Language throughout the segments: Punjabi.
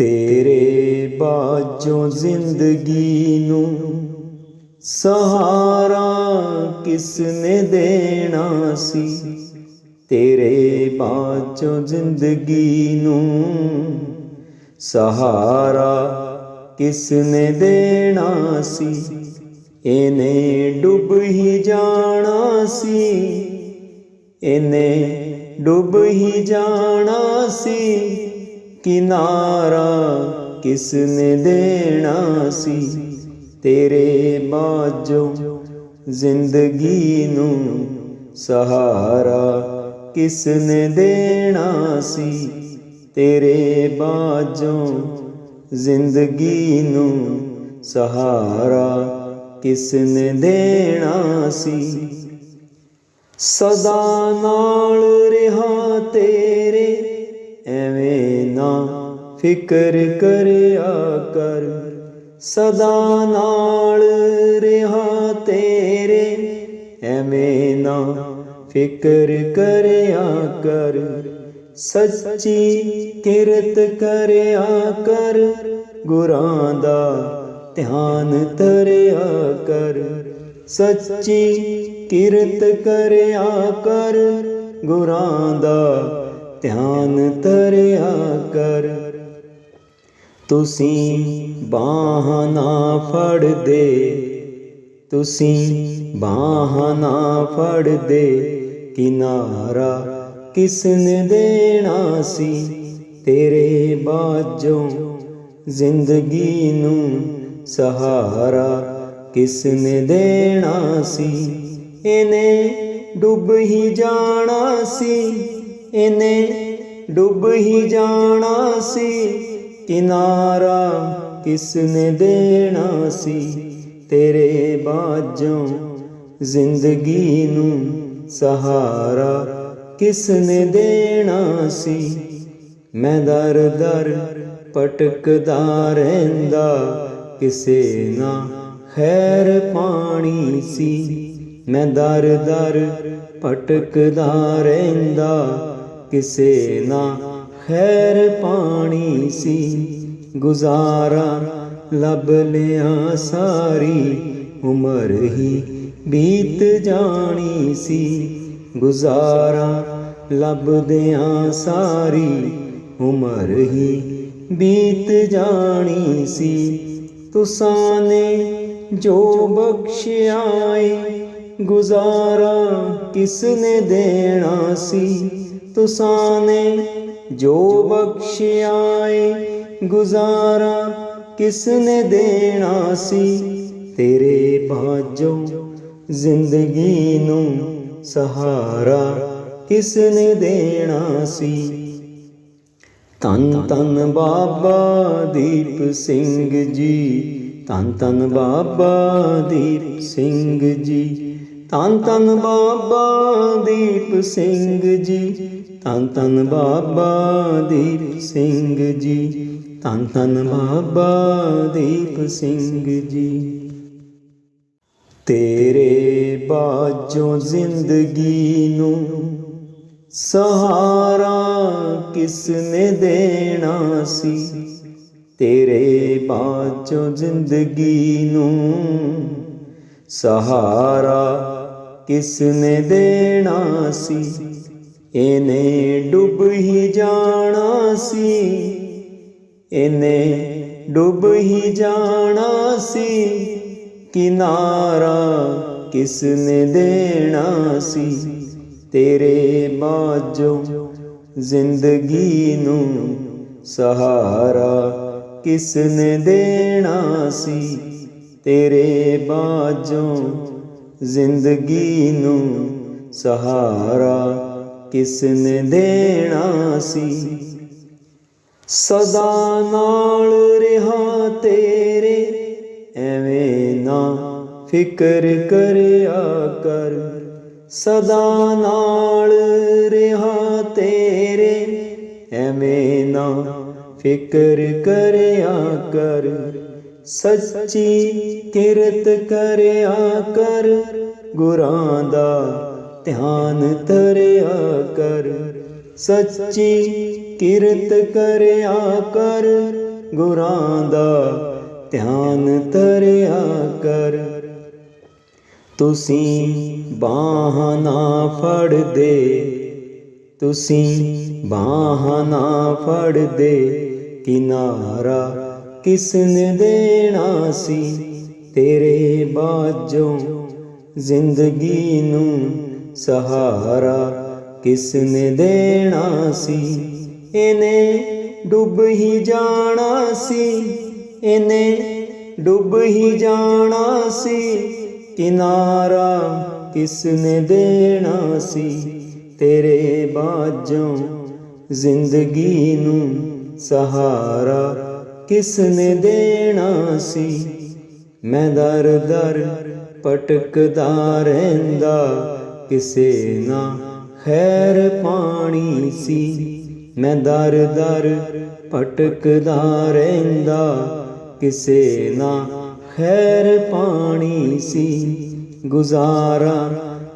ਤੇਰੇ ਬਾਝੋਂ ਜ਼ਿੰਦਗੀ ਨੂੰ ਸਹਾਰਾ ਕਿਸ ਨੇ ਦੇਣਾ ਸੀ? ਤੇਰੇ ਬਾਝੋਂ ਜ਼ਿੰਦਗੀ ਨੂੰ ਸਹਾਰਾ ਕਿਸ ਨੇ ਦੇਣਾ ਸੀ? ਇਹਨੇ ਡੁੱਬ ਹੀ ਜਾਣਾ ਸੀ। ਇਹਨੇ ਡੁੱਬ ਹੀ ਜਾਣਾ ਸੀ। ਕਿਨਾਰਾ ਕਿਸ ਨੇ ਦੇਣਾ ਸੀ? ਤੇਰੇ ਬਾਝੋਂ ਜ਼ਿੰਦਗੀ ਨੂੰ ਸਹਾਰਾ ਕਿਸ ਨੇ ਦੇਣਾ ਸੀ? ਤੇਰੇ ਬਾਝੋਂ ਜ਼ਿੰਦਗੀ ਨੂੰ ਸਹਾਰਾ ਕਿਸ ਨੇ ਦੇਣਾ ਸੀ? ਸਦਾ ਨਾਲ ਰਹਾ ਤੇਰੇ ਫਿਕਰ ਕਰਿਆ ਕਰ ਸਦਾ ਨਾਲ ਰਹਾ ਤੇਰੇ, ਐਵੇਂ ਨਾ ਫਿਕਰ ਕਰਿਆ ਕਰ ਸੱਚੀ ਕਿਰਤ ਕਰਿਆ ਕਰ ਗੁਰਾਂ ਦਾ ਧਿਆਨ ਤਰਿਆ ਕਰ ਸੱਚੀ ਕਿਰਤ ਕਰਿਆ ਕਰ ਗੁਰਾਂ ਦਾ ਧਿਆਨ ਤਰਿਆ ਕਰ ਤੁਸੀਂ ਬਾਹ ਨਾ ਫੜਦੇ, ਤੁਸੀਂ ਬਾਹ ਨਾ ਫੜਦੇ, ਕਿਨਾਰਾ ਕਿਸਨ ਦੇਣਾ ਸੀ? ਤੇਰੇ ਬਾਝੋਂ ਜ਼ਿੰਦਗੀ ਨੂੰ ਸਹਾਰਾ ਕਿਸਨ ਦੇਣਾ ਸੀ? ਇਹਨੇ ਡੁੱਬ ਹੀ ਜਾਣਾ ਸੀ, ਇਹਨੇ ਡੁੱਬ ਹੀ ਜਾਣਾ ਸੀ। ਕਿਨਾਰਾ ਕਿਸ ਨੇ ਦੇਣਾ ਸੀ? ਤੇਰੇ ਬਾਝੋਂ ਜ਼ਿੰਦਗੀ ਨੂੰ ਸਹਾਰਾ ਕਿਸ ਨੇ ਦੇਣਾ ਸੀ? ਮੈਂ ਦਰ ਦਰ ਪਟਕਦਾ ਰਹਿੰਦਾ, ਕਿਸੇ ਨਾ ਖੈਰ ਪਾਣੀ ਸੀ। ਮੈਂ ਦਰ ਦਰ ਭਟਕਦਾ ਰਹਿੰਦਾ, ਕਿਸੇ ਨਾ ਖੈਰ ਪਾਣੀ ਸੀ, ਗੁਜ਼ਾਰਾ ਲੱਭ ਲਿਆ ਸਾਰੀ, ਉਮਰ ਹੀ ਬੀਤ ਜਾਣੀ ਸੀ, ਗੁਜ਼ਾਰਾ ਲੱਭਦਿਆਂ ਸਾਰੀ, ਉਮਰ ਹੀ ਬੀਤ ਜਾਣੀ ਸੀ। ਤੁਸਾਂ ਨੇ ਜੋ ਬਖਸ਼ਿਆ ਏ, ਗੁਜ਼ਾਰਾ ਕਿਸ ਨੇ ਦੇਣਾ ਸੀ? ਤੁਸਾਂ ਨੇ ਜੋ ਬਖਸ਼ਿਆ ਏ ਗੁਜ਼ਾਰਾ ਕਿਸ ਨੇ ਦੇਣਾ ਸੀ? ਤੇਰੇ ਬਾਝੋਂ ਜ਼ਿੰਦਗੀ ਨੂੰ ਸਹਾਰਾ ਕਿਸ ਨੇ ਦੇਣਾ ਸੀ? ਤਨ ਤਨ ਬਾਬਾ ਦੀਪ ਸਿੰਘ ਜੀ ਤਨ ਤਨ ਬਾਬਾ ਦੀਪ ਸਿੰਘ ਜੀ ਤਨ ਤਨ ਬਾਬਾ ਦੀਪ ਸਿੰਘ ਜੀ ਤਨ ਤਨ ਬਾਬਾ ਦੀਪ ਸਿੰਘ ਜੀ। ਤਨ ਤਨ ਬਾਬਾ ਦੀਪ ਸਿੰਘ ਜੀ। ਤੇਰੇ ਬਾਝੋਂ ਜ਼ਿੰਦਗੀ ਨੂੰ ਸਹਾਰਾ ਕਿਸ ਨੇ ਦੇਣਾ ਸੀ? ਤੇਰੇ ਬਾਝੋਂ ਜ਼ਿੰਦਗੀ ਨੂੰ ਸਹਾਰਾ ਕਿਸ ਨੇ ਦੇਣਾ ਸੀ? ਇਹਨੇ ਡੁੱਬ ਹੀ ਜਾਣਾ ਸੀ। ਇਹਨੇ ਡੁੱਬ ਹੀ ਜਾਣਾ ਸੀ। ਕਿਨਾਰਾ ਕਿਸ ਨੇ ਦੇਣਾ ਸੀ। ਤੇਰੇ ਬਾਝੋਂ ਜ਼ਿੰਦਗੀ ਨੂੰ ਸਹਾਰਾ ਕਿਸ ਨੇ ਦੇਣਾ ਸੀ। ਤੇਰੇ ਬਾਝੋਂ ਜ਼ਿੰਦਗੀ ਨੂੰ ਸਹਾਰਾ ਕਿਸ ਨੇ ਦੇਣਾ ਸੀ? ਸਦਾ ਨਾਲ ਰਹਾ ਤੇਰੇ, ਐਵੇਂ ਨਾ ਫਿਕਰ ਕਰਿਆ ਕਰ। ਸਦਾ ਨਾਲ ਰਹਾ ਤੇਰੇ, ਐਵੇਂ ਨਾ ਫਿਕਰ ਕਰਿਆ ਕਰ। ਸੱਚੀ ਕਿਰਤ ਕਰਿਆ ਕਰ, ਗੁਰਾਂ ਦਾ ਧਿਆਨ ਧਰਿਆ ਕਰ, ਸੱਚੀ ਕਿਰਤ ਕਰਿਆ ਕਰ, ਗੁਰਾਂ ਦਾ ਧਿਆਨ ਧਰਿਆ ਕਰ। ਤੁਸੀਂ ਬਾਹ ਨਾ ਫੜਦੇ, ਤੁਸੀਂ ਬਾਹ ਨਾ ਫੜਦੇ, ਕਿਨਾਰਾ ਕਿਸ ਨੇ ਦੇਣਾ ਸੀ, ਤੇਰੇ ਬਾਝੋਂ ਜ਼ਿੰਦਗੀ ਨੂੰ ਸਹਾਰਾ ਕਿਸ ਨੇ ਦੇਣਾ ਸੀ? ਇਹਨੇ ਡੁੱਬ ਹੀ ਜਾਣਾ ਸੀ। ਇਹਨੇ ਡੁੱਬ ਹੀ ਜਾਣਾ ਸੀ। ਕਿਨਾਰਾ ਕਿਸ ਨੇ ਦੇਣਾ ਸੀ? ਤੇਰੇ ਬਾਝੋਂ ਜ਼ਿੰਦਗੀ ਨੂੰ ਸਹਾਰਾ ਕਿਸ ਨੇ ਦੇਣਾ ਸੀ? ਮੈਂ ਦਰ ਦਰ ਭਟਕਦਾ ਰਹਿੰਦਾ, ਕਿਸੇ ਨਾ ਖੈਰ ਪਾਣੀ ਸੀ। ਮੈਂ ਦਰ ਦਰ ਭਟਕਦਾ ਰਹਿੰਦਾ, ਕਿਸੇ ਨਾ ਖੈਰ ਪਾਣੀ ਸੀ। ਗੁਜ਼ਾਰਾ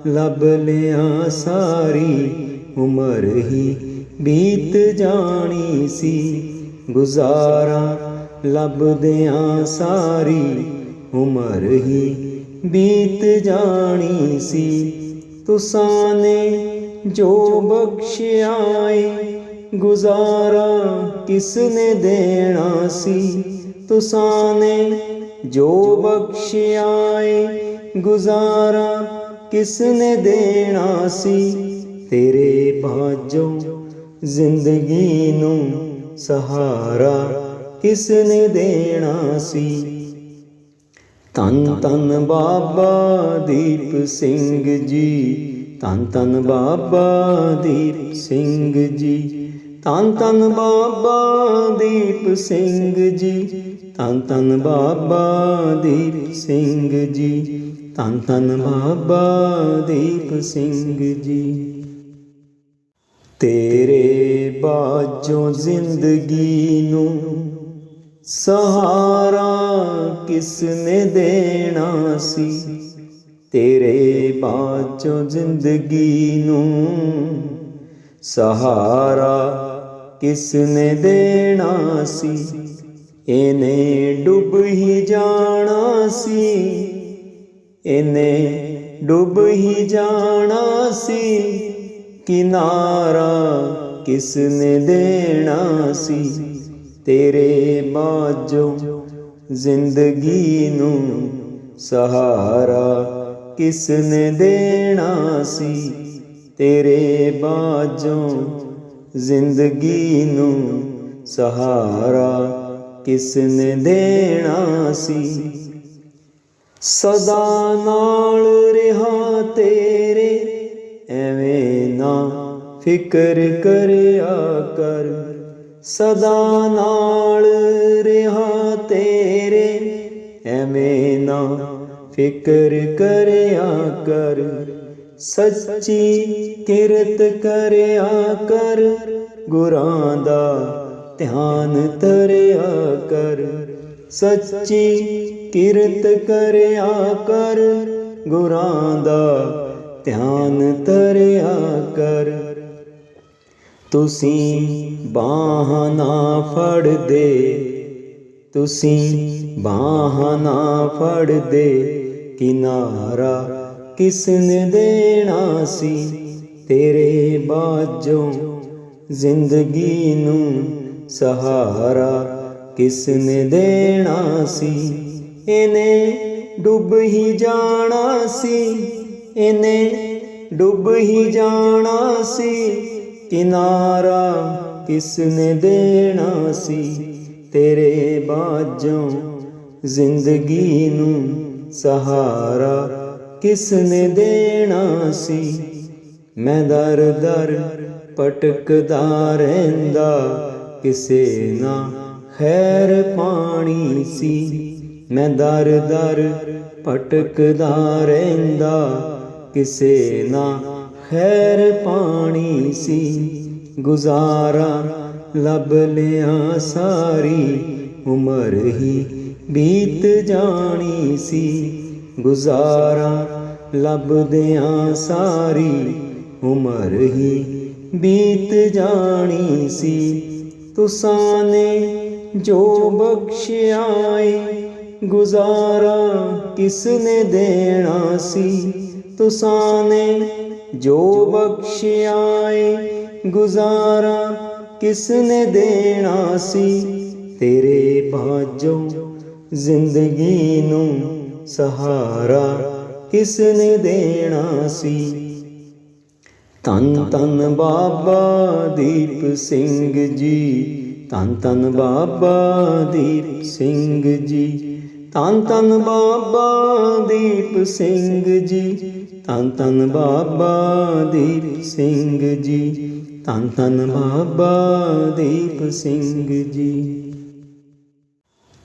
ਲੱਭ ਲਿਆ ਸਾਰੀ, ਉਮਰ ਹੀ ਬੀਤ ਜਾਣੀ ਸੀ। ਗੁਜ਼ਾਰਾ ਲੱਭਦਿਆਂ ਸਾਰੀ, ਉਮਰ ਹੀ ਬੀਤ ਜਾਣੀ ਸੀ। ਤੁਸਾਂ ਨੇ ਜੋ ਬਖਸ਼ਿਆ ਏ, ਗੁਜ਼ਾਰਾ ਕਿਸ ਨੇ ਦੇਣਾ ਸੀ? ਤੁਸਾਂ ਨੇ ਜੋ ਬਖਸ਼ਿਆ ਏ, ਗੁਜ਼ਾਰਾ ਕਿਸ ਨੇ ਦੇਣਾ ਸੀ? ਤੇਰੇ ਬਾਝੋਂ ਜ਼ਿੰਦਗੀ ਨੂੰ ਸਹਾਰਾ ਕਿਸ ਨੇ ਦੇਣਾ ਸੀ? ਧੰਨ ਤਨ ਬਾਬਾ ਦੀਪ ਸਿੰਘ ਜੀ। ਧੰਨ ਧੰਨ ਬਾਬਾ ਦੀਪ ਸਿੰਘ ਜੀ। ਧੰਨ ਧੰਨ ਬਾਬਾ ਦੀਪ ਸਿੰਘ ਜੀ। ਧੰਨ ਧੰਨ ਬਾਬਾ ਦੀਪ ਸਿੰਘ ਜੀ। ਧੰਨ ਧੰਨ ਬਾਬਾ ਦੀਪ ਸਿੰਘ ਜੀ। ਤੇਰੇ ਬਾਝੋਂ ਜ਼ਿੰਦਗੀ ਨੂੰ ਸਹਾਰਾ ਕਿਸ ਨੇ ਦੇਣਾ ਸੀ? ਤੇਰੇ ਬਾਝੋਂ ਜ਼ਿੰਦਗੀ ਨੂੰ ਸਹਾਰਾ ਕਿਸ ਨੇ ਦੇਣਾ ਸੀ? ਇਹਨੇ ਡੁੱਬ ਹੀ ਜਾਣਾ ਸੀ। ਇਹਨੇ ਡੁੱਬ ਹੀ ਜਾਣਾ ਸੀ। ਕਿਨਾਰਾ ਕਿਸ ਨੇ ਦੇਣਾ ਸੀ? ਤੇਰੇ ਬਾਝੋਂ ਜ਼ਿੰਦਗੀ ਨੂੰ ਸਹਾਰਾ ਕਿਸ ਨੇ ਦੇਣਾ ਸੀ? ਤੇਰੇ ਬਾਝੋਂ ਜ਼ਿੰਦਗੀ ਨੂੰ ਸਹਾਰਾ ਕਿਸ ਨੇ ਦੇਣਾ ਸੀ? ਸਦਾ ਨਾਲ ਰਹਾ ਤੇਰੇ, ਐਵੇਂ ਨਾ ਫਿਕਰ ਕਰਿਆ ਕਰ। ਸਦਾ ਨਾਲ ਰਹਾ ਤੇਰੇ, ਐਵੇਂ ਨਾ ਫਿਕਰ ਕਰਿਆ ਕਰ। ਸੱਚੀ ਕਿਰਤ ਕਰਿਆ ਕਰ, ਗੁਰਾਂ ਦਾ ਧਿਆਨ ਤਰਿਆ ਕਰ। ਸੱਚੀ ਕਿਰਤ ਕਰਿਆ ਕਰ, ਗੁਰਾਂ ਦਾ ਧਿਆਨ ਤਰਿਆ ਕਰ। ਤੁਸੀਂ ਬਾਹ ਨਾ ਫੜਦੇ, ਤੁਸੀਂ ਬਾਹ ਨਾ ਫੜਦੇ, ਕਿਨਾਰਾ ਕਿਸ ਦੇਣਾ ਸੀ? ਤੇਰੇ ਬਾਝੋਂ ਜ਼ਿੰਦਗੀ ਨੂੰ ਸਹਾਰਾ ਕਿਸ ਦੇਣਾ ਸੀ? ਇਹਨੇ ਡੁੱਬ ਹੀ ਜਾਣਾ ਸੀ, ਇਹਨੇ ਡੁੱਬ ਹੀ ਜਾਣਾ ਸੀ। ਕਿਨਾਰਾ ਕਿਸ ਨੇ ਦੇਣਾ ਸੀ? ਤੇਰੇ ਬਾਝੋਂ ਜ਼ਿੰਦਗੀ ਨੂੰ ਸਹਾਰਾ ਕਿਸ ਨੇ ਦੇਣਾ ਸੀ? ਮੈਂ ਦਰ ਦਰ ਭਟਕਦਾ ਰਹਿੰਦਾ, ਕਿਸੇ ਨਾ ਖੈਰ ਪਾਣੀ ਸੀ। ਮੈਂ ਦਰ ਦਰ ਭਟਕਦਾ ਰਹਿੰਦਾ, ਕਿਸੇ ਨਾ ਖੈਰ ਪਾਣੀ ਸੀ, ਗੁਜ਼ਾਰਾ ਲੱਭ ਲਿਆ ਸਾਰੀ, ਉਮਰ ਹੀ ਬੀਤ ਜਾਣੀ ਸੀ। ਗੁਜ਼ਾਰਾ ਲੱਭਦਿਆਂ ਸਾਰੀ, ਉਮਰ ਹੀ ਬੀਤ ਜਾਣੀ ਸੀ। ਤੁਸਾਂ ਨੇ ਜੋ ਬਖਸ਼ਿਆ ਏ, ਗੁਜ਼ਾਰਾ ਕਿਸ ਨੇ ਦੇਣਾ ਸੀ? ਤੁਸਾਂ ਨੇ ਜੋ ਬਖਸ਼ਿਆ ਏ ਗੁਜ਼ਾਰਾ ਕਿਸ ਨੇ ਦੇਣਾ ਸੀ, ਤੇਰੇ ਬਾਝੋਂ ਜ਼ਿੰਦਗੀ ਨੂੰ ਸਹਾਰਾ ਕਿਸ ਨੇ ਦੇਣਾ ਸੀ। ਤਨ ਤਨ ਬਾਬਾ ਦੀਪ ਸਿੰਘ ਜੀ ਤਨ ਤਨ ਬਾਬਾ ਦੀਪ ਸਿੰਘ ਜੀ ਤਨ ਤਨ ਬਾਬਾ ਦੀਪ ਸਿੰਘ ਜੀ ਤਨ ਤਨ ਬਾਬਾ ਦੀਪ ਸਿੰਘ ਜੀ। ਤਨ ਤਨ ਬਾਬਾ ਦੀਪ ਸਿੰਘ ਜੀ।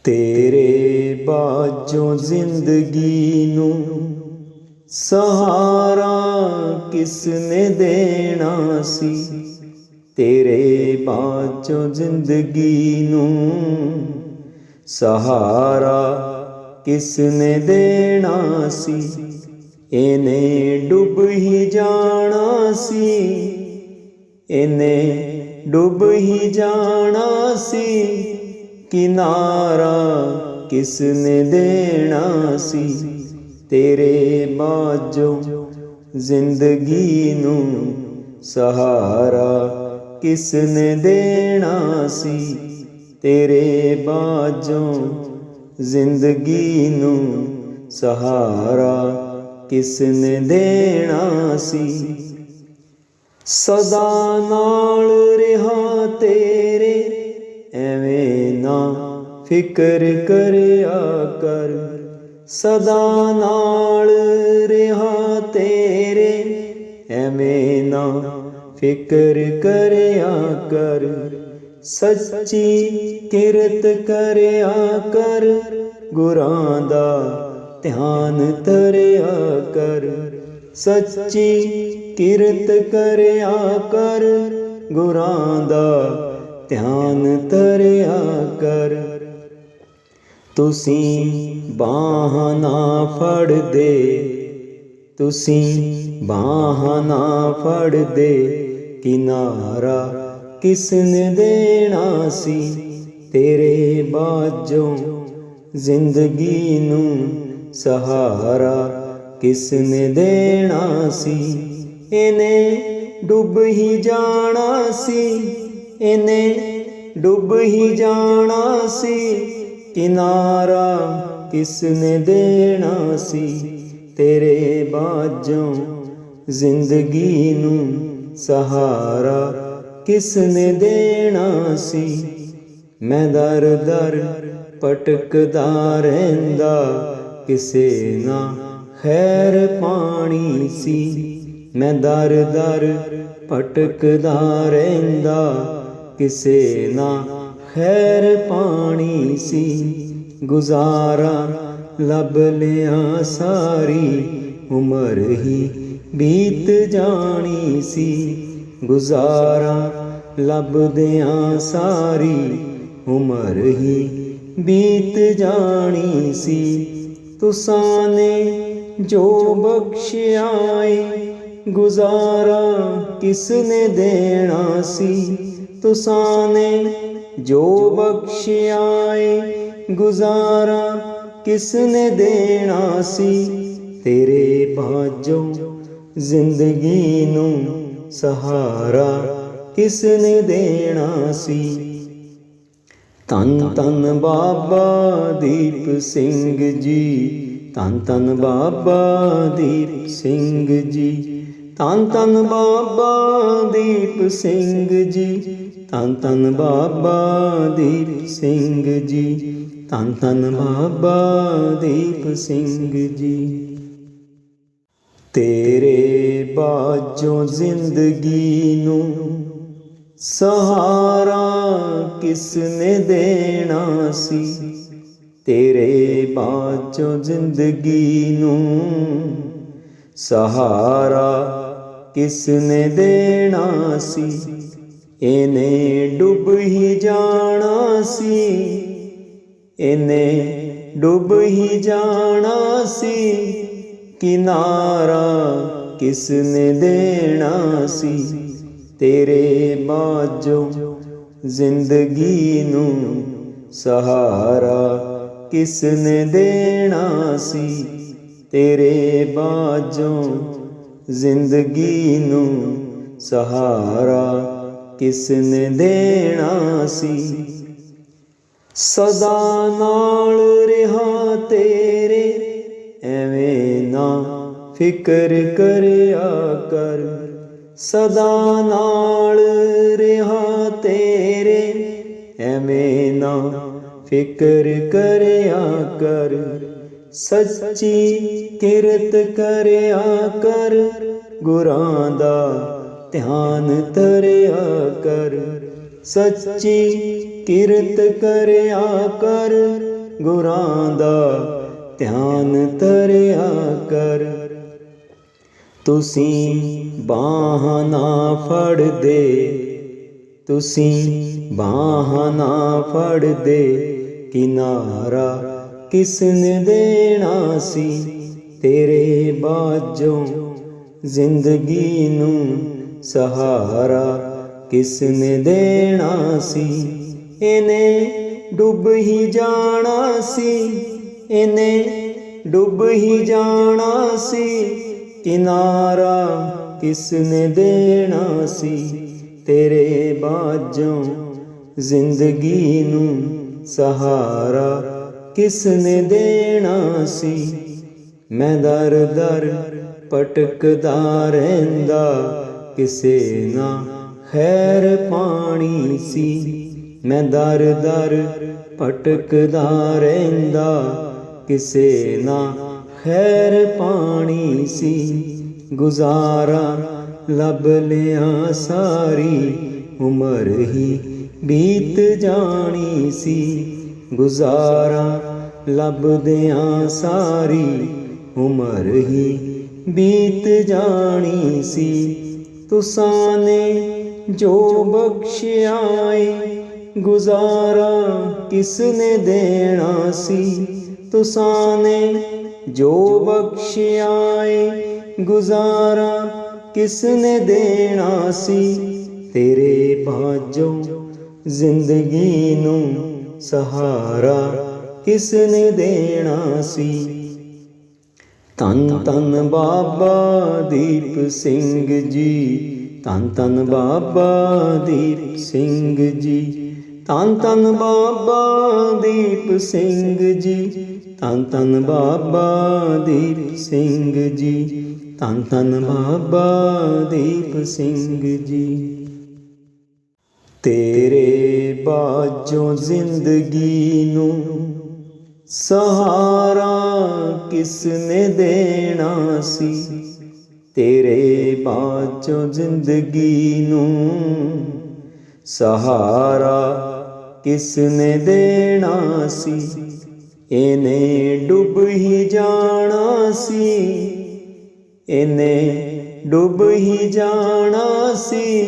ਤੇਰੇ ਬਾਝੋਂ ਜ਼ਿੰਦਗੀ ਨੂੰ ਸਹਾਰਾ ਕਿਸ ਨੇ ਦੇਣਾ ਸੀ? ਤੇਰੇ ਬਾਝੋਂ ਜ਼ਿੰਦਗੀ ਨੂੰ ਸਹਾਰਾ ਕਿਸ ਨੇ ਦੇਣਾ ਸੀ? ਇਹਨੇ ਡੁੱਬ ਹੀ ਜਾਣਾ ਸੀ। ਇਹਨੇ ਡੁੱਬ ਹੀ ਜਾਣਾ ਸੀ। ਕਿਨਾਰਾ ਕਿਸ ਨੇ ਦੇਣਾ ਸੀ। ਤੇਰੇ ਬਾਝੋਂ ਜ਼ਿੰਦਗੀ ਨੂੰ ਸਹਾਰਾ ਕਿਸ ਨੇ ਦੇਣਾ ਸੀ। ਤੇਰੇ ਬਾਝੋਂ ਜ਼ਿੰਦਗੀ ਨੂੰ ਸਹਾਰਾ ਕਿਸ ਨੇ ਦੇਣਾ ਸੀ? ਸਦਾ ਨਾਲ ਰਹਾ ਤੇਰੇ, ਐਵੇਂ ਨਾ ਫਿਕਰ ਕਰਿਆ ਕਰ। ਸਦਾ ਨਾਲ ਰਹਾ ਤੇਰੇ, ਐਵੇਂ ਨਾ ਫਿਕਰ ਕਰਿਆ ਕਰ। ਸੱਚੀ ਕਿਰਤ ਕਰਿਆ ਕਰ, ਗੁਰਾਂ ਦਾ ਧਿਆਨ ਧਰਿਆ ਕਰ, ਸੱਚੀ ਕਿਰਤ ਕਰਿਆ ਕਰ, ਗੁਰਾਂ ਦਾ ਧਿਆਨ ਧਰਿਆ ਕਰ। ਤੁਸੀਂ ਬਾਹ ਨਾ ਫੜਦੇ, ਤੁਸੀਂ ਬਾਹ ਨਾ ਫੜਦੇ, ਕਿਨਾਰਾ ਕਿਸਨ ਦੇਣਾ ਸੀ? ਤੇਰੇ ਬਾਝੋਂ ਜ਼ਿੰਦਗੀ ਨੂੰ ਸਹਾਰਾ ਕਿਸ ਨੇ ਦੇਣਾ ਸੀ? ਇਹਨੇ ਡੁੱਬ ਹੀ ਜਾਣਾ ਸੀ। ਇਹਨੇ ਡੁੱਬ ਹੀ ਜਾਣਾ ਸੀ। ਕਿਨਾਰਾ ਕਿਸ ਨੇ ਦੇਣਾ ਸੀ? ਤੇਰੇ ਬਾਝੋਂ ਜ਼ਿੰਦਗੀ ਨੂੰ ਸਹਾਰਾ ਕਿਸ ਨੇ ਦੇਣਾ ਸੀ? ਮੈਂ ਦਰ ਦਰ ਪਟਕਦਾ ਰਹਿੰਦਾ। ਕਿਸੇ ਨਾ। ਖੈਰ ਪਾਣੀ ਸੀ, ਮੈਂ ਦਰ ਦਰ ਭਟਕਦਾ ਰਹਿੰਦਾ। ਕਿਸੇ ਨਾ। ਖੈਰ ਪਾਣੀ ਸੀ, ਗੁਜ਼ਾਰਾ ਲੱਭ ਲਿਆ ਸਾਰੀ। ਉਮਰ ਹੀ ਬੀਤ ਜਾਣੀ ਸੀ, ਗੁਜ਼ਾਰਾ ਲੱਭਦਿਆਂ ਸਾਰੀ। ਉਮਰ ਹੀ ਬੀਤ ਜਾਣੀ ਸੀ ਤੁਸਾਂ ਨੇ ਜੋ ਬਖਸ਼ਿਆ ਏ ਗੁਜ਼ਾਰਾ ਕਿਸ ਨੇ ਦੇਣਾ ਸੀ? ਤੁਸਾਂ ਨੇ ਜੋ ਬਖਸ਼ਿਆ ਏ ਗੁਜ਼ਾਰਾ ਕਿਸ ਨੇ ਦੇਣਾ ਸੀ? ਤੇਰੇ ਬਾਝੋਂ ਜ਼ਿੰਦਗੀ ਨੂੰ ਸਹਾਰਾ ਕਿਸ ਨੇ ਦੇਣਾ ਸੀ? ਤਨ ਤਨ ਬਾਬਾ ਦੀਪ ਸਿੰਘ ਜੀ। ਤਨ ਤਨ ਬਾਬਾ ਦੀਪ ਸਿੰਘ ਜੀ। ਤਨ ਤਨ ਬਾਬਾ ਦੀਪ ਸਿੰਘ ਜੀ। ਤਨ ਤਨ ਬਾਬਾ ਦੀਪ ਸਿੰਘ ਜੀ। ਤਨ ਤਨ ਬਾਬਾ ਦੀਪ ਸਿੰਘ ਜੀ। ਤੇਰੇ ਬਾਝੋਂ ਜ਼ਿੰਦਗੀ ਨੂੰ ਸਹਾਰਾ ਕਿਸ ਨੇ ਦੇਣਾ ਸੀ? ਤੇਰੇ ਬਾਅਦ ਚੋਂ ਜ਼ਿੰਦਗੀ ਨੂੰ ਸਹਾਰਾ ਕਿਸ ਨੇ ਦੇਣਾ ਸੀ? ਇਹਨੇ ਡੁੱਬ ਹੀ ਜਾਣਾ ਸੀ। ਇਹਨੇ ਡੁੱਬ ਹੀ ਜਾਣਾ ਸੀ। ਕਿਨਾਰਾ ਕਿਸ ਨੇ ਦੇਣਾ ਸੀ? ਤੇਰੇ ਬਾਝੋਂ ਜ਼ਿੰਦਗੀ ਨੂੰ ਸਹਾਰਾ ਕਿਸ ਨੇ ਦੇਣਾ ਸੀ? ਤੇਰੇ ਬਾਝੋਂ ਜ਼ਿੰਦਗੀ ਨੂੰ ਸਹਾਰਾ ਕਿਸ ਨੇ ਦੇਣਾ ਸੀ? ਸਦਾ ਨਾਲ ਰਹਾ ਤੇਰੇ, ਐਵੇਂ ਨਾ ਫਿਕਰ ਕਰਿਆ ਕਰ। ਸਦਾ ਨਾਲ ਰਹਾ ਤੇਰੇ, ਐਵੇਂ ਨਾ ਫਿਕਰ ਕਰਿਆ ਕਰ। ਸੱਚੀ ਕਿਰਤ ਕਰਿਆ ਕਰ, ਗੁਰਾਂ ਦਾ ਧਿਆਨ ਤਰਿਆ ਕਰ। ਸੱਚੀ ਕਿਰਤ ਕਰਿਆ ਕਰ, ਗੁਰਾਂ ਦਾ ਧਿਆਨ ਤਰਿਆ ਕਰ। ਤੁਸੀਂ ਬਾਹ ਨਾ ਫੜਦੇ, ਤੁਸੀਂ ਬਾਹ ਨਾ ਫੜਦੇ, ਕਿਨਾਰਾ ਕਿਸ ਦੇਣਾ ਸੀ? ਤੇਰੇ ਬਾਝੋਂ ਜ਼ਿੰਦਗੀ ਨੂੰ ਸਹਾਰਾ ਕਿਸ ਦੇਣਾ ਸੀ? ਇਹਨੇ ਡੁੱਬ ਹੀ ਜਾਣਾ ਸੀ, ਇਹਨੇ ਡੁੱਬ ਹੀ ਜਾਣਾ ਸੀ। ਕਿਨਾਰਾ ਕਿਸ ਨੇ ਦੇਣਾ ਸੀ? ਤੇਰੇ ਬਾਝੋਂ ਜ਼ਿੰਦਗੀ ਨੂੰ ਸਹਾਰਾ ਕਿਸ ਨੇ ਦੇਣਾ ਸੀ? ਮੈਂ ਦਰ ਦਰ ਪਟਕਦਾ ਰਹਿੰਦਾ, ਕਿਸੇ ਨਾ ਖੈਰ ਪਾਣੀ ਸੀ। ਮੈਂ ਦਰ ਦਰ ਭਟਕਦਾ ਰਹਿੰਦਾ, ਕਿਸੇ ਨਾ ਖੈਰ ਪਾਣੀ ਸੀ, ਗੁਜ਼ਾਰਾ ਲੱਭ ਲਿਆ ਸਾਰੀ, ਉਮਰ ਹੀ ਬੀਤ ਜਾਣੀ ਸੀ। ਗੁਜ਼ਾਰਾ ਲੱਭਦਿਆਂ ਸਾਰੀ, ਉਮਰ ਹੀ ਬੀਤ ਜਾਣੀ ਸੀ। ਤੁਸਾਂ ਨੇ ਜੋ ਬਖਸ਼ਿਆ ਏ, ਗੁਜ਼ਾਰਾ ਕਿਸ ਨੇ ਦੇਣਾ ਸੀ? ਤੁਸਾਂ ਨੇ ਜੋ ਬਖਸ਼ਿਆ ਏ ਗੁਜ਼ਾਰਾ ਕਿਸ ਨੇ ਦੇਣਾ ਸੀ? ਤੇਰੇ ਬਾਝੋਂ ਜ਼ਿੰਦਗੀ ਨੂੰ ਸਹਾਰਾ ਕਿਸ ਨੇ ਦੇਣਾ ਸੀ? ਤਨ ਤਨ ਬਾਬਾ ਦੀਪ ਸਿੰਘ ਜੀ ਤਨ ਤਨ ਬਾਬਾ ਦੀਪ ਸਿੰਘ ਜੀ ਤਨ ਤਨ ਬਾਬਾ ਦੀਪ ਸਿੰਘ ਜੀ ਧੰਨ ਧੰਨ ਬਾਬਾ ਦੀਪ ਸਿੰਘ ਜੀ। ਧੰਨ ਧੰਨ ਬਾਬਾ ਦੀਪ ਸਿੰਘ ਜੀ। ਤੇਰੇ ਬਾਝੋਂ ਜ਼ਿੰਦਗੀ ਨੂੰ ਸਹਾਰਾ ਕਿਸ ਨੇ ਦੇਣਾ ਸੀ? ਤੇਰੇ ਬਾਝੋਂ ਜ਼ਿੰਦਗੀ ਨੂੰ ਸਹਾਰਾ ਕਿਸ ਨੇ ਦੇਣਾ ਸੀ? ਇਹਨੇ ਡੁੱਬ ਹੀ ਜਾਣਾ ਸੀ। ਇਹਨੇ ਡੁੱਬ ਹੀ ਜਾਣਾ ਸੀ।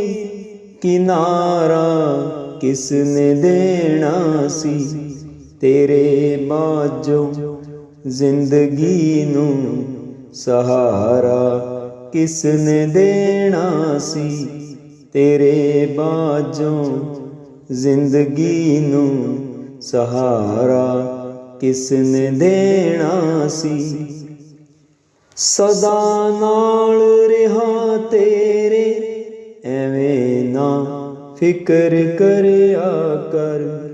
ਕਿਨਾਰਾ ਕਿਸ ਨੇ ਦੇਣਾ ਸੀ। ਤੇਰੇ ਬਾਝੋਂ ਜ਼ਿੰਦਗੀ ਨੂੰ ਸਹਾਰਾ ਕਿਸ ਨੇ ਦੇਣਾ ਸੀ। ਤੇਰੇ ਬਾਝੋਂ ਜ਼ਿੰਦਗੀ ਨੂੰ ਸਹਾਰਾ ਕਿਸ ਨੇ ਦੇਣਾ ਸੀ? ਸਦਾ ਨਾਲ ਰਹਾ ਤੇਰੇ, ਐਵੇਂ ਨਾ ਫਿਕਰ ਕਰਿਆ ਕਰ।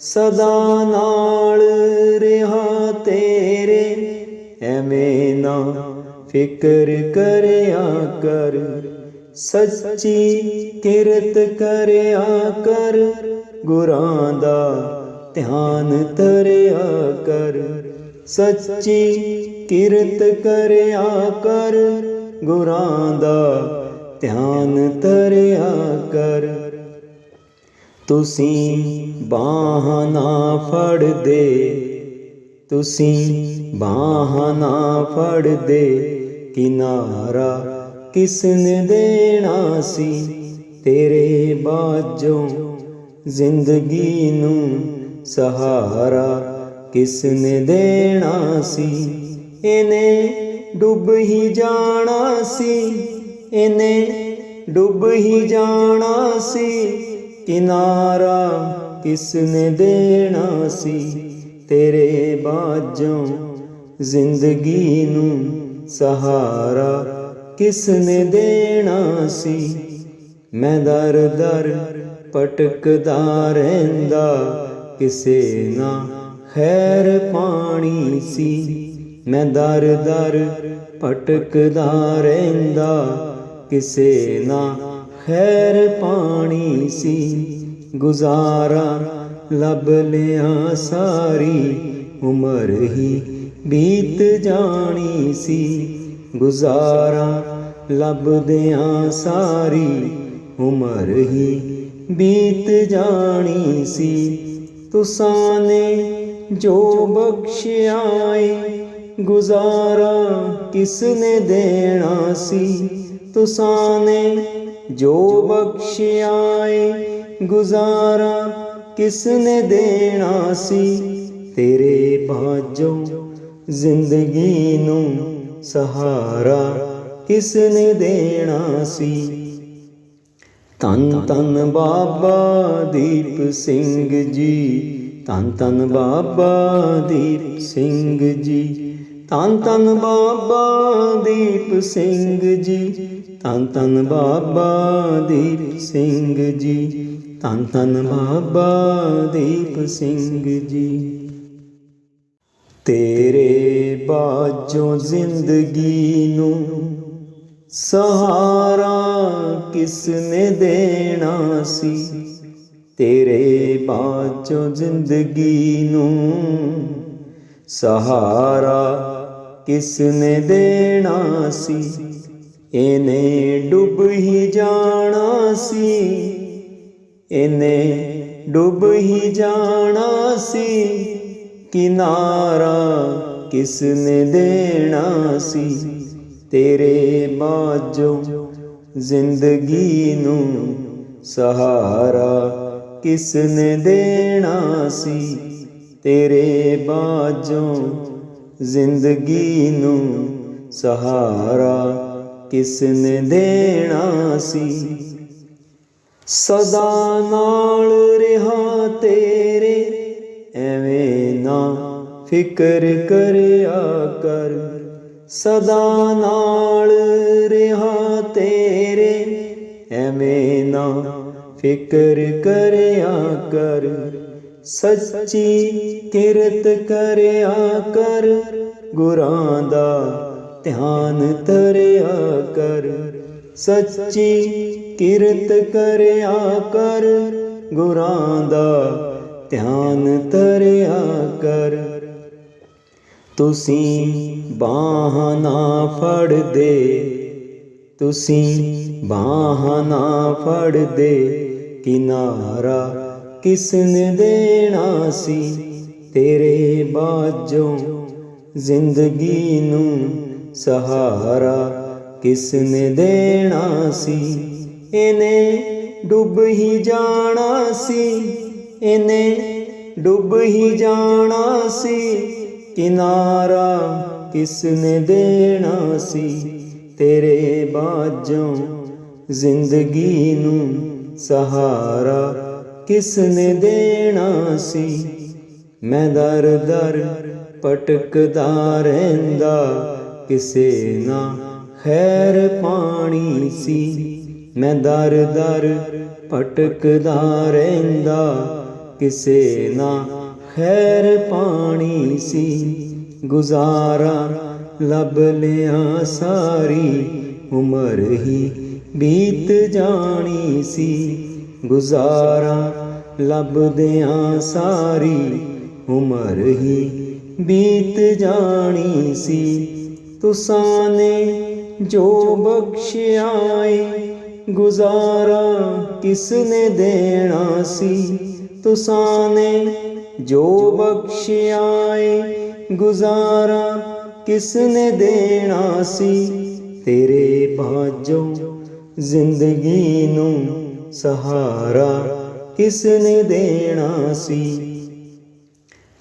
ਸਦਾ ਨਾਲ ਰਹਾ ਤੇਰੇ, ਐਵੇਂ ਨਾ ਫਿਕਰ ਕਰਿਆ ਕਰ। ਸੱਚੀ ਕਿਰਤ ਕਰਿਆ ਕਰ, ਗੁਰਾਂ ਦਾ ਧਿਆਨ ਧਰਿਆ ਕਰ, ਸੱਚੀ ਕਿਰਤ ਕਰਿਆ ਕਰ, ਗੁਰਾਂ ਦਾ ਧਿਆਨ ਧਰਿਆ ਕਰ। ਤੁਸੀਂ ਬਾਹ ਨਾ ਫੜਦੇ, ਤੁਸੀਂ ਬਾਹ ਨਾ ਫੜਦੇ, ਕਿਨਾਰਾ ਕਿਸ ਨੇ ਦੇਣਾ ਸੀ, ਤੇਰੇ ਬਾਝੋਂ ਜ਼ਿੰਦਗੀ ਨੂੰ ਸਹਾਰਾ ਕਿਸ ਨੇ ਦੇਣਾ ਸੀ? ਇਹਨੇ ਡੁੱਬ ਹੀ ਜਾਣਾ ਸੀ। ਇਹਨੇ ਡੁੱਬ ਹੀ ਜਾਣਾ ਸੀ। ਕਿਨਾਰਾ ਕਿਸ ਨੇ ਦੇਣਾ ਸੀ? ਤੇਰੇ ਬਾਝੋਂ ਜ਼ਿੰਦਗੀ ਨੂੰ ਸਹਾਰਾ ਕਿਸ ਨੇ ਦੇਣਾ ਸੀ? ਮੈਂ ਦਰ ਦਰ ਪਟਕਦਾ ਰਹਿੰਦਾ। ਕਿਸੇ ਨਾ। ਖੈਰ ਪਾਣੀ ਸੀ, ਮੈਂ ਦਰ ਦਰ ਭਟਕਦਾ ਰਹਿੰਦਾ। ਕਿਸੇ ਨਾ। ਖੈਰ ਪਾਣੀ ਸੀ, ਗੁਜ਼ਾਰਾ ਲੱਭ ਲਿਆ ਸਾਰੀ। ਉਮਰ ਹੀ ਬੀਤ ਜਾਣੀ ਸੀ, ਗੁਜ਼ਾਰਾ ਲੱਭਦਿਆਂ ਸਾਰੀ। ਉਮਰ ਹੀ ਬੀਤ ਜਾਣੀ ਸੀ ਤੁਸਾਂ ਨੇ ਜੋ ਬਖਸ਼ਿਆ ਏ ਗੁਜ਼ਾਰਾ ਕਿਸ ਨੇ ਦੇਣਾ ਸੀ? ਤੁਸਾਂ ਨੇ ਜੋ ਬਖਸ਼ਿਆ ਏ ਗੁਜ਼ਾਰਾ ਕਿਸ ਨੇ ਦੇਣਾ ਸੀ? ਤੇਰੇ ਬਾਝੋਂ ਜ਼ਿੰਦਗੀ ਨੂੰ ਸਹਾਰਾ ਕਿਸ ਨੇ ਦੇਣਾ ਸੀ? ਤਨ ਤਨ ਬਾਬਾ ਦੀਪ ਸਿੰਘ ਜੀ। ਤਨ ਤਨ ਬਾਬਾ ਦੀਪ ਸਿੰਘ ਜੀ। ਤਨ ਤਨ ਬਾਬਾ ਦੀਪ ਸਿੰਘ ਜੀ। ਤਨ ਤਨ ਬਾਬਾ ਦੀਪ ਸਿੰਘ ਜੀ। ਤਨ ਤਨ ਬਾਬਾ ਦੀਪ ਸਿੰਘ ਜੀ। ਤੇਰੇ ਬਾਝੋਂ ਜ਼ਿੰਦਗੀ ਨੂੰ ਸਹਾਰਾ ਕਿਸ ਨੇ ਦੇਣਾ ਸੀ? ਤੇਰੇ ਬਾਝੋਂ ਜ਼ਿੰਦਗੀ ਨੂੰ ਸਹਾਰਾ ਕਿਸ ਨੇ ਦੇਣਾ ਸੀ? ਇਹਨੇ ਡੁੱਬ ਹੀ ਜਾਣਾ ਸੀ। ਇਹਨੇ ਡੁੱਬ ਹੀ ਜਾਣਾ ਸੀ। ਕਿਨਾਰਾ ਕਿਸ ਨੇ ਦੇਣਾ ਸੀ? ਤੇਰੇ ਬਾਝੋਂ ਜ਼ਿੰਦਗੀ ਨੂੰ ਸਹਾਰਾ ਕਿਸ ਨੇ ਦੇਣਾ ਸੀ? ਤੇਰੇ ਬਾਝੋਂ ਜ਼ਿੰਦਗੀ ਨੂੰ ਸਹਾਰਾ ਕਿਸ ਨੇ ਦੇਣਾ ਸੀ? ਸਦਾ ਨਾਲ ਰਿਹਾ ਤੇਰੇ, ਐਵੇਂ ਨਾ ਫਿਕਰ ਕਰਿਆ ਕਰ। ਸਦਾ ਨਾਲ ਰਿਹਾ ਤੇਰੇ, ਐਵੇਂ ਨਾ ਫਿਕਰ ਕਰਿਆ ਕਰ। ਸੱਚੀ ਕਿਰਤ ਕਰਿਆ ਕਰ, ਗੁਰਾਂ ਦਾ ਧਿਆਨ ਤਰਿਆ ਕਰ। ਸੱਚੀ ਕਿਰਤ ਕਰਿਆ ਕਰ, ਗੁਰਾਂ ਦਾ ਧਿਆਨ ਤਰਿਆ ਕਰ। ਤੁਸੀਂ ਬਾਹ ਨਾ ਫੜਦੇ, ਤੁਸੀਂ ਬਾਹ ਨਾ ਫੜਦੇ, ਕਿਨਾਰਾ ਕਿਸ ਦੇਣਾ ਸੀ? ਤੇਰੇ ਬਾਝੋਂ ਜ਼ਿੰਦਗੀ ਨੂੰ ਸਹਾਰਾ ਕਿਸ ਦੇਣਾ ਸੀ? ਇਹਨੇ ਡੁੱਬ ਹੀ ਜਾਣਾ ਸੀ, ਇਹਨੇ ਡੁੱਬ ਹੀ ਜਾਣਾ ਸੀ। ਕਿਨਾਰਾ ਕਿਸ ਨੇ ਦੇਣਾ ਸੀ? ਤੇਰੇ ਬਾਝੋਂ ਜ਼ਿੰਦਗੀ ਨੂੰ ਸਹਾਰਾ ਕਿਸ ਨੇ ਦੇਣਾ ਸੀ? ਮੈਂ ਦਰ ਦਰ ਭਟਕਦਾ ਰਹਿੰਦਾ, ਕਿਸੇ ਨਾ ਖੈਰ ਪਾਣੀ ਸੀ। ਮੈਂ ਦਰ ਦਰ ਭਟਕਦਾ ਰਹਿੰਦਾ, ਕਿਸੇ ਨਾ ਖੈਰ ਪਾਣੀ ਸੀ, ਗੁਜ਼ਾਰਾ ਲੱਭ ਲਿਆ ਸਾਰੀ, ਉਮਰ ਹੀ ਬੀਤ ਜਾਣੀ ਸੀ, ਗੁਜ਼ਾਰਾ ਲੱਭਦਿਆਂ ਸਾਰੀ, ਉਮਰ ਹੀ ਬੀਤ ਜਾਣੀ ਸੀ। ਤੁਸਾਂ ਨੇ ਜੋ ਬਖਸ਼ਿਆ ਏ, ਗੁਜ਼ਾਰਾ ਕਿਸ ਨੇ ਦੇਣਾ ਸੀ? ਤੁਸਾਂ ਨੇ ਜੋ ਬਖਸ਼ਿਆ ਏ ਗੁਜ਼ਾਰਾ ਕਿਸ ਨੇ ਦੇਣਾ ਸੀ? ਤੇਰੇ ਬਾਝੋਂ ਜ਼ਿੰਦਗੀ ਨੂੰ ਸਹਾਰਾ ਕਿਸ ਨੇ ਦੇਣਾ ਸੀ?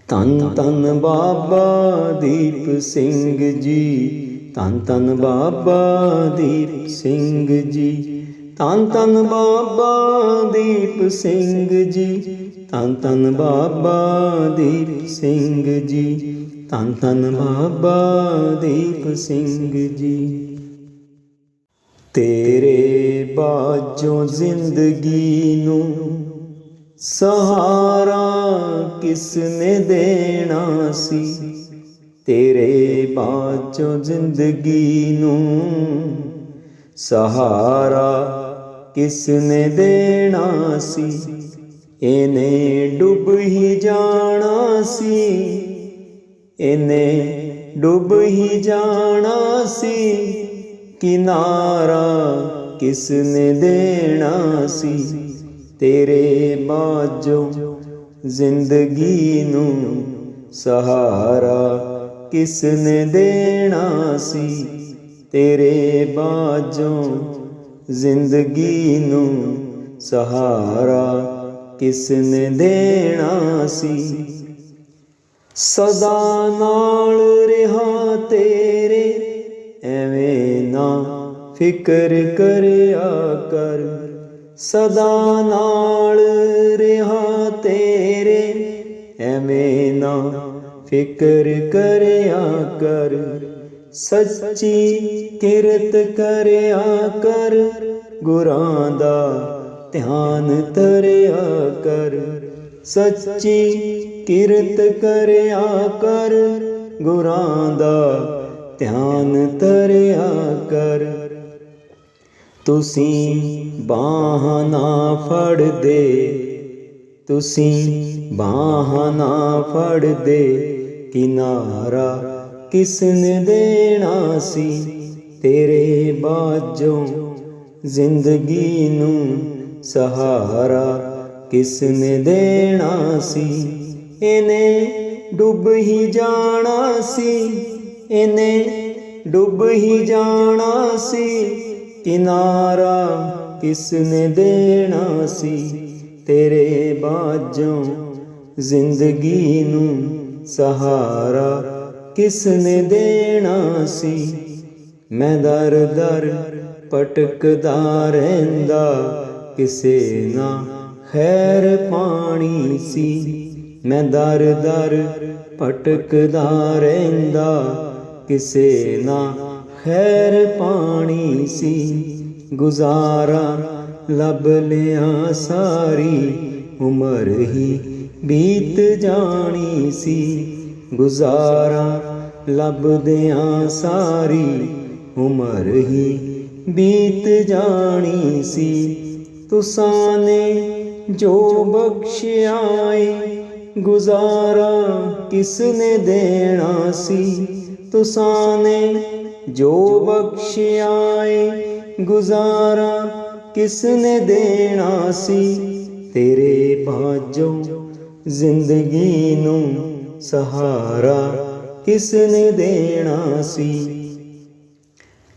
ਤਨ ਤਨ ਬਾਬਾ ਦੀਪ ਸਿੰਘ ਜੀ ਤਨ ਤਨ ਬਾਬਾ ਦੀਪ ਸਿੰਘ ਜੀ ਧੰਨ ਧੰਨ ਬਾਬਾ ਦੀਪ ਸਿੰਘ ਜੀ ਧੰਨ ਧੰਨ ਬਾਬਾ ਦੀਪ ਸਿੰਘ ਜੀ। ਧੰਨ ਧੰਨ ਬਾਬਾ ਦੀਪ ਸਿੰਘ ਜੀ। ਤੇਰੇ ਬਾਝੋਂ ਜ਼ਿੰਦਗੀ ਨੂੰ ਸਹਾਰਾ ਕਿਸ ਨੇ ਦੇਣਾ ਸੀ? ਤੇਰੇ ਬਾਝੋਂ ਜ਼ਿੰਦਗੀ ਨੂੰ ਸਹਾਰਾ ਕਿਸ ਨੇ ਦੇਣਾ ਸੀ? ਇਹਨੇ ਡੁੱਬ ਹੀ ਜਾਣਾ ਸੀ। ਇਹਨੇ ਡੁੱਬ ਹੀ ਜਾਣਾ ਸੀ। ਕਿਨਾਰਾ ਕਿਸ ਨੇ ਦੇਣਾ ਸੀ। ਤੇਰੇ ਬਾਝੋਂ ਜ਼ਿੰਦਗੀ ਨੂੰ ਸਹਾਰਾ ਕਿਸ ਨੇ ਦੇਣਾ ਸੀ। ਤੇਰੇ ਬਾਝੋਂ ਜ਼ਿੰਦਗੀ ਨੂੰ ਸਹਾਰਾ ਕਿਸ ਨੇ ਦੇਣਾ ਸੀ? ਸਦਾ ਨਾਲ ਰਿਹਾ ਤੇਰੇ, ਐਵੇਂ ਨਾ ਫਿਕਰ ਕਰਿਆ ਕਰ। ਸਦਾ ਨਾਲ ਰਿਹਾ ਤੇਰੇ, ਐਵੇਂ ਨਾ ਫਿਕਰ ਕਰਿਆ ਕਰ। ਸੱਚੀ ਕਿਰਤ ਕਰਿਆ ਕਰ, ਗੁਰਾਂ ਦਾ ਧਿਆਨ ਤਰਿਆ ਕਰ, ਸੱਚੀ ਕਿਰਤ ਕਰਿਆ ਕਰ, ਗੁਰਾਂ ਦਾ ਧਿਆਨ ਤਰਿਆ ਕਰ। ਤੁਸੀਂ ਬਾਹ ਨਾ ਫੜਦੇ, ਤੁਸੀਂ ਬਾਹ ਨਾ ਫੜਦੇ, ਕਿਨਾਰਾ ਕਿਸ ਨੇ ਦੇਣਾ ਸੀ, ਤੇਰੇ ਬਾਝੋਂ ਜ਼ਿੰਦਗੀ ਨੂੰ ਸਹਾਰਾ ਕਿਸ ਨੇ ਦੇਣਾ ਸੀ? ਇਹਨੇ ਡੁੱਬ ਹੀ ਜਾਣਾ ਸੀ। ਇਹਨੇ ਡੁੱਬ ਹੀ ਜਾਣਾ ਸੀ। ਕਿਨਾਰਾ ਕਿਸ ਨੇ ਦੇਣਾ ਸੀ? ਤੇਰੇ ਬਾਝੋਂ ਜ਼ਿੰਦਗੀ ਨੂੰ ਸਹਾਰਾ ਕਿਸ ਨੇ ਦੇਣਾ ਸੀ? ਮੈਂ ਦਰ ਦਰ ਪਟਕਦਾ ਰਹਿੰਦਾ। ਕਿਸੇ ਨਾ। ਖੈਰ ਪਾਣੀ ਸੀ, ਮੈਂ ਦਰ ਦਰ ਭਟਕਦਾ ਰਹਿੰਦਾ। ਕਿਸੇ ਨਾ। ਖੈਰ ਪਾਣੀ ਸੀ, ਗੁਜ਼ਾਰਾ ਲੱਭ ਲਿਆ ਸਾਰੀ। ਉਮਰ ਹੀ ਬੀਤ ਜਾਣੀ ਸੀ, ਗੁਜ਼ਾਰਾ ਲੱਭਦਿਆਂ ਸਾਰੀ। ਉਮਰ ਹੀ ਬੀਤ ਜਾਣੀ ਸੀ ਤੁਸਾਂ ਨੇ ਜੋ ਬਖਸ਼ਿਆ ਏ ਗੁਜ਼ਾਰਾ ਕਿਸ ਨੇ ਦੇਣਾ ਸੀ? ਤੁਸਾਂ ਨੇ ਜੋ ਬਖਸ਼ਿਆ ਏ ਗੁਜ਼ਾਰਾ ਕਿਸ ਨੇ ਦੇਣਾ ਸੀ? ਤੇਰੇ ਬਾਝੋਂ ਜ਼ਿੰਦਗੀ ਨੂੰ ਸਹਾਰਾ ਕਿਸ ਨੇ ਦੇਣਾ ਸੀ?